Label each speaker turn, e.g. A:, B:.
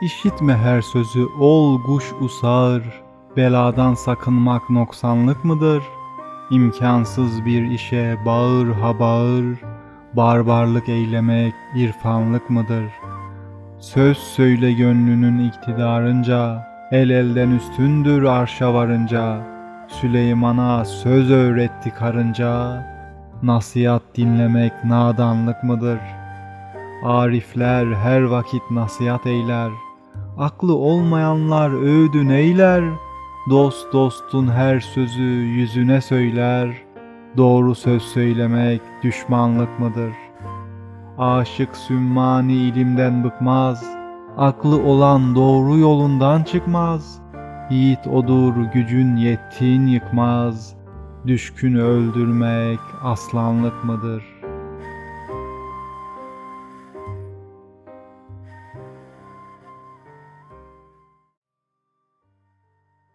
A: İşitme her sözü ol kuş usar, beladan sakınmak noksanlık mıdır? İmkansız bir işe bağır ha bağır, barbarlık eylemek irfanlık mıdır? Söz söyle gönlünün iktidarınca, el elden üstündür arşa varınca, Süleyman'a söz öğretti karınca, nasihat dinlemek nadanlık mıdır? Arifler her vakit nasihat eyler, aklı olmayanlar öğüdün eyler, dost dostun her sözü yüzüne söyler, doğru söz söylemek düşmanlık mıdır? Aşık sümmani ilimden bıkmaz, aklı olan doğru yolundan çıkmaz. Yiğit odur gücün yettiğin yıkmaz, düşkün öldürmek aslanlık mıdır?''